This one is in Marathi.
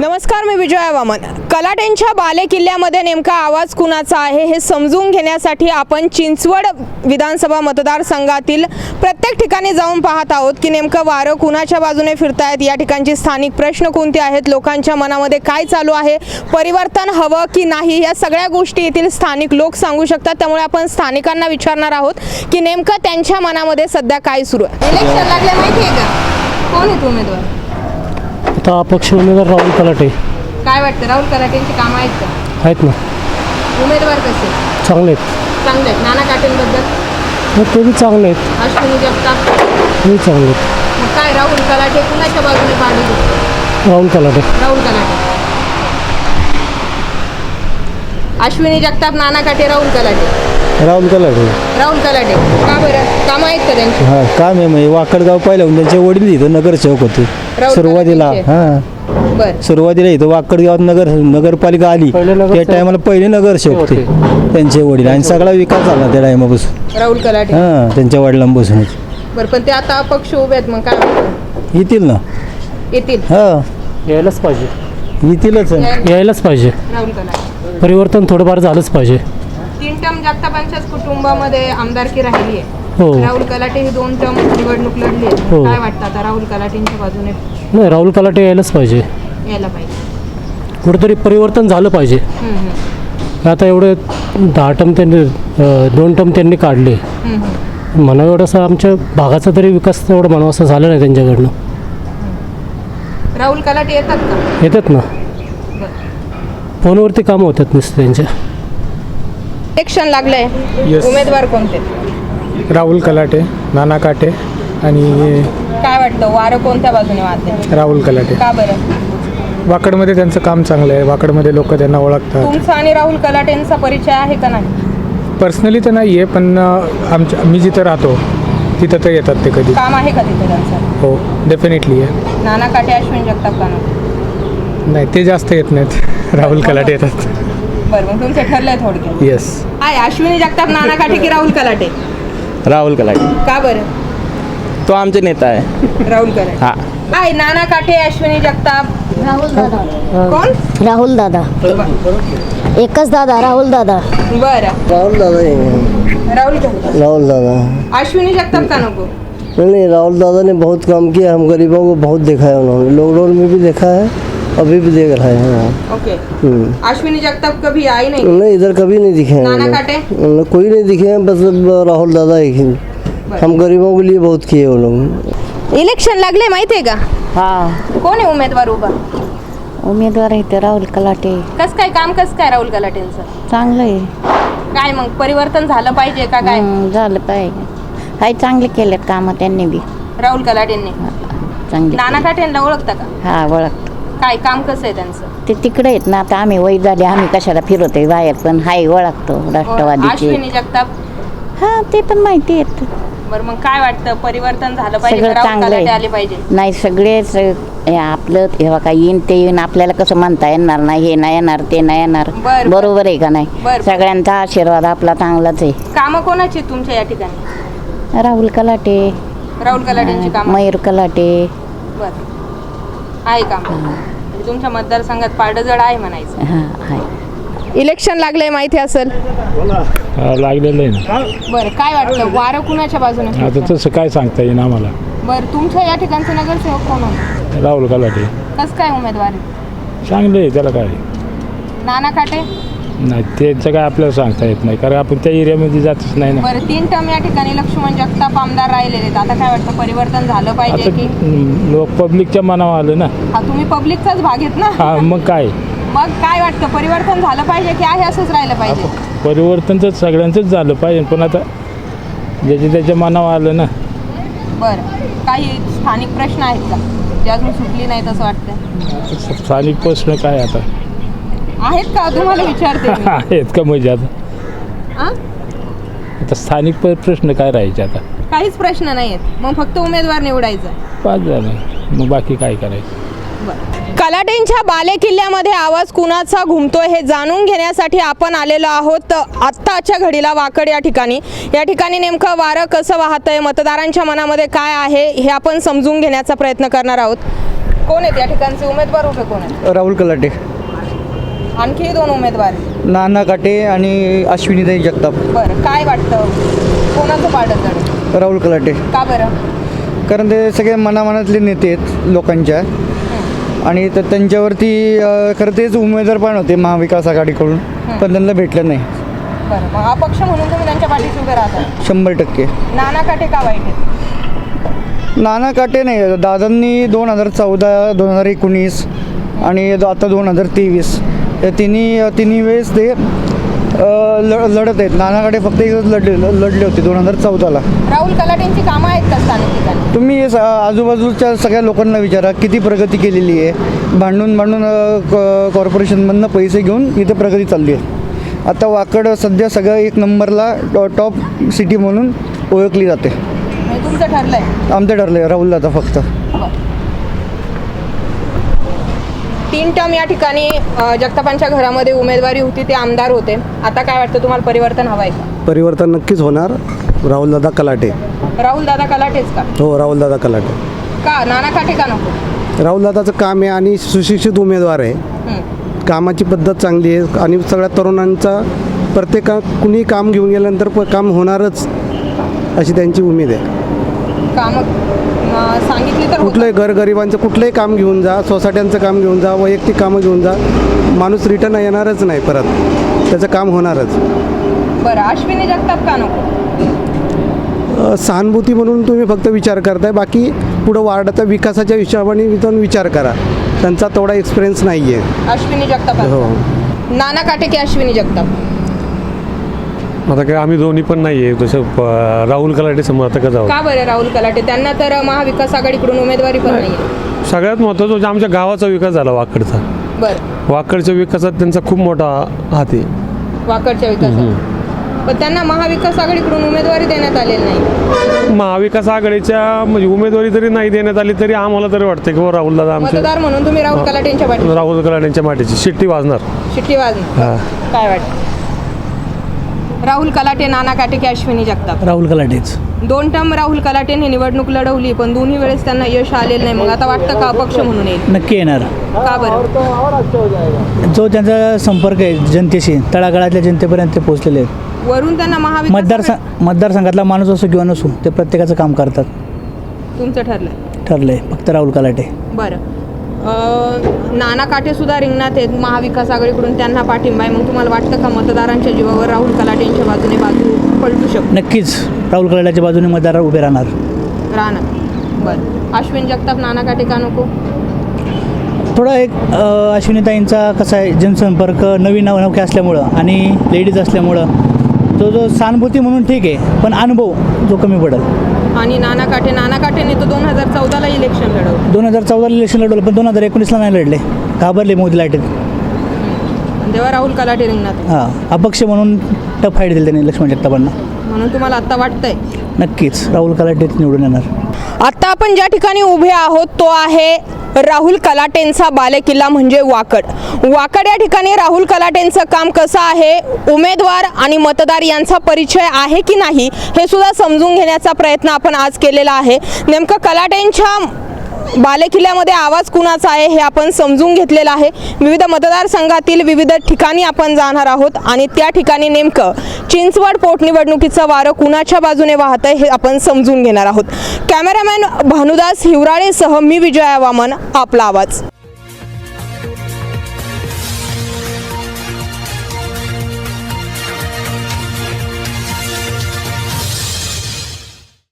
नमस्कार मी विजया वामन. कलाटेंच्या बाले किल्ल्यामध्ये नेमका आवाज कुणाचा आहे हे समजून घेण्यासाठी आपण चिंचवड विधानसभा मतदारसंघातील प्रत्येक ठिकाणी जाऊन पाहत आहोत की नेमकं वारं कुणाच्या बाजूने फिरतायत? या ठिकाणचे स्थानिक प्रश्न कोणते आहेत? लोकांच्या मनामध्ये काय चालू आहे? परिवर्तन हवं की नाही? या सगळ्या गोष्टी येथील स्थानिक लोक सांगू शकतात. त्यामुळे आपण स्थानिकांना विचारणार आहोत की नेमकं त्यांच्या मनामध्ये सध्या काय सुरू आहे? इलेक्शन लागले माहिती आहे. का कोण आहेत उमेदवार? अपक्ष उमेदवार राहुल कलाटे. काय वाटतं? राहुल कलाटेंची कामं आहेत का? आहेत ना. उमेदवार कसे? चांगले आहेत. चांगले आहेत. नाना काटेंबद्दल? मग ते बी चांगले आहेत. अश्विनी जगताप? ते बी चांगले आहेत. मग काय राहुल कलाटे कुणाच्या बाजूने देतो राहुल कलाटे. राहुल कलाटे. अश्विनी जगताप नाना काटे राहुल कलाटे. राहुल कलाटे राहुल कलाटे का बरं? कामं आहेत का त्यांची? हा काम आहे म्हणजे वाकडगाव पाहिलं त्यांचे वडील इथं नगरसेवक होते. राहुल सुरुवातीला कलाटेंचे? हा. बरं. सुरुवातीला इथं वाकडगावात नगर नगरपालिका आली. पहिले नगरसेवक त्या टायमाला पहिले नगरसेवक होते. त्यांचे वडील. आणि सगळा विकास झाला त्या टायमापासून. राहुल कलाटे हा त्यांच्या वडिलांपासूनच. बरं पण ते आता अपक्ष उभे आहेत मग. काय वाटतं? येतील ना. येतील. हा. यायलाच पाहिजे. येतीलच. यायलाच पाहिजे. राहुल कलाटे परिवर्तन थोडंफार झालंच पाहिजे. तीन टर्म जगतापांच्याच कुटुंबामध्ये आमदारकी राहिली आहे. हो. राहुल कलाटे ही दोन टर्म निवडणूक लढली आहे. हो. काय वाटतं आता राहुल कलाटेंच्या बाजूने नाही राहुल कलाटे यायलाच पाहिजे. यायला पाहिजे? कुठेतरी परिवर्तन झालं पाहिजे. हम्म, हम्म, आता एवढे दहा टम त्यांनी अं, दोन टम त्यांनी काढले. हम्म, हम्म. म्हणावं एवढंसं आमच्या भागाचा तरी विकास तेवढं म्हणावं असं झालं नाही त्यांच्याकडनं. राहुल कलाटे येतात का? येतात ना. बरं. फोनवरती कामं होतात नुसतं त्यांच्या. इलेक्शन लागलंय. Yes. उमेदवार कोणते? राहुल कलाटे नाना काटे आणि काय वाटतं? वारं कोणत्या बाजूने वाहते? राहुल कलाटे. का बरं? वाकडमध्ये त्यांचं काम चांगलं आहे. वाकडमध्ये लोक त्यांना ओळखतात. तुमचा आणि राहुल कलाटेंचा परिचय आहे का नाही? पर्सनली तर नाही आहे पण अं, आमच्या मी जिथं राहतो तिथं तर येतात ते कधी. काम आहे का तिथे त्यांचं? हो डेफिनेटली आहे. नाना काटे अश्विन जगताप का नाही ते जास्त येत नाहीत. राहुल कलाटे येतात. बरं मग तुमचं ठरलंय थोडक्यात. येस आहे अश्विनी जगताप नाना काटे की राहुल कलाटे? राहुल कलाटे. का बरं? तो आमचे नेता आहे. राहुल कलाटे. हा. आहे नाना काटे अश्विनी जगताप? राहुल दादा. कोण? राहुल दादा. एकच दादा राहुल दादा. बरं. राहुल दादा राहुल कलाटे. राहुल दादा. अश्विनी जगताप का नको? नहीं राहुल दादा ने बहुत काम किया हम गरीबों को बहुत देखा है उन्होंने. लॉकडाउन में भी देखा है. अभी भी देख रहे हैं ओके हम्म। अश्विनी जगताप कभी आई नहीं? नहीं इधर कभी नहीं दिखे हैं नाना। काटे? कोई नहीं दिखे हैं बस राहुल दादा एक ही। हम गरीबों के लिए बहुत किए वो लोग। इलेक्शन लागले माहितीये का? हा। कोण आहे उमेदवार उभा? उमेदवार आहेत राहुल कलाटे. कस काय काम कस काय राहुल कलाटेंचं? चांगलं आहे. काय मग परिवर्तन झालं पाहिजे का काय? हं, झालं पाहिजे. काही चांगले केलेत कामं त्यांनी बी. राहुल कलाटेंनी. चांगले नाना काटेंना ओळखता का? हा ओळखतो. काय काम कसं आहे त्यांचं? ते तिकडे आहेत ना आता आम्ही वय झाले आम्ही कशाला फिरतोय बाहेर पण हाय ओळखतो राष्ट्रवादीचे. अश्विनी जगताप? हा ते पण माहिती आहेत. बरं मग काय वाटतं? परिवर्तन झालं पाहिजे सगळं का चांगलं कलाटे आले आहे पाहिजे. नाही सगळेच हे आपलं हे बघा येईन ते येईन आपल्याला कसं म्हणता येणार नाही हे नाही येणार ते नाही येणार. बरं. बरोबर आहे का नाही? बरं. सगळ्यांचा आशीर्वाद आपला चांगलाच आहे. कामं कोणाची आहेत तुमच्या या ठिकाणी? राहुल कलाटे. राहुल कलाटेंची कामं. मयूर कलाटे. बरं. आहे काम म्हणजे तुमच्या मतदारसंघात पाडजड आहे म्हणायचं. हा आहे. इलेक्शन लागलंय माहिती असेल. लागलेलं आहे ना. बरं काय वाटतं? वारं कुणाच्या बाजूने? आता तसं काय सांगता येईन आम्हाला. बरं तुमच्या या ठिकाणचे नगरसेवक कोण होते राहुल कलाटे कसं काय उमेदवार आहे चांगले आहे त्याला काय? नाना काटे? नाही त्यांचं काय आपल्याला सांगता येत नाही कारण आपण त्या एरियामध्ये जातच नाही ना. बरं तीन टर्म या ठिकाणी लक्ष्मण जगताप आमदार राहिलेले आहेत. आता काय वाटतं परिवर्तन झालं पाहिजे की? लोक पब्लिकच्या मनावर आलं ना. हा तुम्ही पब्लिकचाच भाग आहेत ना. हा मग काय? मग काय वाटतं परिवर्तन झालं पाहिजे की आहे असंच राहिलं पाहिजे? परिवर्तन तर सगळ्यांचंच झालं पाहिजे पण आता ज्याच्या त्याच्या मनावर आलं ना. बरं काही स्थानिक प्रश्न आहेत का? जे अजून सुटली नाहीत असं वाटतं स्थानिक प्रश्न काय आता? आहेत का? तुम्हाला विचारते मी. आहेत का म्हणजे आता? आ? आता स्थानिक प- प्रश्न काय राहायचे आता? काहीच प्रश्न नाही आहेत मग फक्त उमेदवार निवडायचा. पाच झालं मग बाकी काय करायचं? कलाटेंच्या बाले किल्ल्यामध्ये आवाज कुणाचा घुमतोय हे जाणून घेण्यासाठी आपण आलेलो आहोत आत्ताच्या घडीला वाकड या ठिकाणी. या ठिकाणी नेमकं वारं कसं वाहतंय? मतदारांच्या मनामध्ये काय आहे? हे आपण समजून घेण्याचा प्रयत्न करणार आहोत. कोण आहेत या ठिकाणचे? उमेदवार उभे कोण आहेत? राहुल कलाटे. आणखी दोन उमेदवार. नाना काटे आणि अश्विनीताई जगताप. बरं काय वाटतं? कोणाचं पाडत राहुल कलाटे. का बरं? कारण ते सगळे मनामनातले नेते आहेत लोकांच्या. आणि तर त्यांच्यावरती अ, खरं तेच उमेदवार पण होते महाविकास आघाडीकडून पण त्यांना भेटलं नाही. बरं मग अपक्ष म्हणून तुम्ही त्यांच्या पाठीशी उभे राहता. शंभर टक्के. नाना काटे का वाईट आहेत? नाना काटे नाही दादांनी दोन हजार चौदा दोन हजार एकोणीस आणि आता दोन हजार तेवीस या तिन्ही तिन्ही वेळेस ते ल लढत आहेत. नाना काटे फक्त एकच लढले लढले होते दोन हजार चौदाला. राहुल कलाटेंची कामं आहेत का स्थानिक ठिकाणी? तुम्ही स- आजूबाजूच्या सगळ्या लोकांना विचारा किती प्रगती केलेली आहे. भांडून भांडून अ, क- कॉर्पोरेशनमधनं पैसे घेऊन इथे प्रगती चालली आहे. आता वाकड सध्या सगळं एक नंबरला टॉ- टॉप सिटी म्हणून ओळखली जाते. म्हणजे तुमचं ठरलंय. आमचं ठरलं आहे राहुल दादा फक्त तीन टर्म या ठिकाणी जगतापांच्या घरामध्ये उमेदवारी होती ते आमदार होते. आता काय वाटतं तुम्हाला परिवर्तन हवं आहे का? परिवर्तन नक्कीच होणार. राहुलदादा कलाटे. राहुल दादा कलाटेच का? हो राहुलदादा कलाटे. का? नाना काटे का नको? राहुलदादाचं काम आहे आणि सुशिक्षित उमेदवार आहे. कामाची पद्धत चांगली आहे आणि सगळ्या तरुणांचा प्रत्येका कुणी काम घेऊन गेल्यानंतर काम होणारच अशी त्यांची उमेद आहे. कामं सांगितली तर. कुठलंही घरगरिबांचं कुठलंही काम घेऊन जा सोसायट्यांचं काम घेऊन जा वैयक्तिक कामं घेऊन जा माणूस रिटर्न येणारच नाही परत. त्याचं काम होणारच. बरं अश्विनी जगताप का नको? सहानुभूती म्हणून तुम्ही फक्त विचार करताय बाकी पुढं वार्डाच्या विकासाच्या हिशोबाने इथून विचार करा. त्यांचा तेवढा एक्सपिरियन्स नाही आहे अश्विनी जगताप हो. नाना काटे की अश्विनी जगताप. आता काय आम्ही दोन्ही पण नाही आहे जसं प- राहुल कलाटे समर्थकच आहोत का बरं राहुल कलाटे? त्यांना तर महाविकास आघाडीकडून उमेदवारी पण नाही. सगळ्यात महत्त्वाचं म्हणजे आमच्या गावाचा विकास झाला वाकडचा. बरं. वाकडच्या विकासात त्यांचा खूप मोठा हात आहे. वाकडच्या विकासात? पण त्यांना महाविकास आघाडीकडून उमेदवारी देण्यात आलेली नाही. महाविकास आघाडीच्या म्हणजे उमेदवारी जरी नाही देण्यात आली तरी आम्हाला तरी वाटतं की राहुल दादा आमचे मतदार म्हणून तुम्ही राहुल कलाटेंच्या पाठी राहुल कलाटेंच्या माटेची शिट्टी वाजणार. शिट्टी वाजणार. हा. काय वाटतं? राहुल कलाटे नाना काटे की अश्विनी जगताप. राहुल कलाटेच. दोन टर्म राहुल कलाटेने निवडणूक लढवली पण दोन्ही वेळेस त्यांना यश आलेलं नाही. मग आता वाटतं का अपक्ष म्हणून येईल? नक्की येणार. का बरं? जो त्यांचा संपर्क आहे जनतेशी तळागाळातल्या जनतेपर्यंत ते पोहोचलेले आहेत. वरून त्यांना महाविकास मतदारसंघ मतदारसंघातला माणूस असो किंवा नसो ते प्रत्येकाचं काम करतात. तुमचं ठरलंय. ठरलं आहे फक्त राहुल कलाटे. बरं. नाना काटे सुद्धा रिंगणात आहेत. महाविकास आघाडीकडून त्यांना पाठिंबा आहे. मग तुम्हाला वाटतं का मतदारांच्या जीवावर राहुल कलाटेंच्या बाजूने बाजू पलटू शकतो? नक्कीच. राहुल कलाटेच्या बाजूने मतदार उभे राहणार. राहणार. बरं. अश्विन जगताप नाना काटे का नको? थोडा एक अश्विनीताईंचा कसा आहे जनसंपर्क नवीन नवनवके असल्यामुळं आणि लेडीज असल्यामुळं तो जो सहानुभूती म्हणून ठीक आहे पण अनुभव जो कमी पडेल. आणि नाना काटे नाना काटेने तर दोन हजार चौदाला इलेक्शन लढवलं. दोन हजार चौदाला इलेक्शन लढवलं पण दोन हजार एकोणीसला नाही लढले. घाबरले मोदी लाटेत. तेव्हा राहुल कलाटे रिंगणात आहे. हां अपक्ष म्हणून टफ फाईट दिली त्यांनी लक्ष्मण जगतापांना. म्हणून तुम्हाला आत्ता वाटतंय? नक्कीच राहुल कलाटेच निवडून येणार. आता आपण ज्या ठिकाणी उभे आहोत तो आहे राहुल कलाटेंचा बालेकिल्ला म्हणजे वाकड. वाकड या ठिकाणी राहुल कलाटेंचं काम कसं आहे? उमेदवार आणि मतदार यांचा परिचय आहे की नाही? हे सुद्धा समजून घेण्याचा प्रयत्न आपण आज केलेला आहे. नेमकं कलाटेंच्या बालेकिल्ल्यामध्ये आवाज कुणाचा आहे हे आपण समजून घेतलेलं आहे. विविध मतदारसंघातील विविध ठिकाणी आपण जाणार आहोत आणि त्या ठिकाणी नेमकं चिंचवड पोटनिवडणुकीचं वारं कुणाच्या बाजूने वाहत आहे हे आपण समजून घेणार आहोत. कॅमेरामॅन भानुदास हिवराळेसह मी विजया वामन आपला आवाज.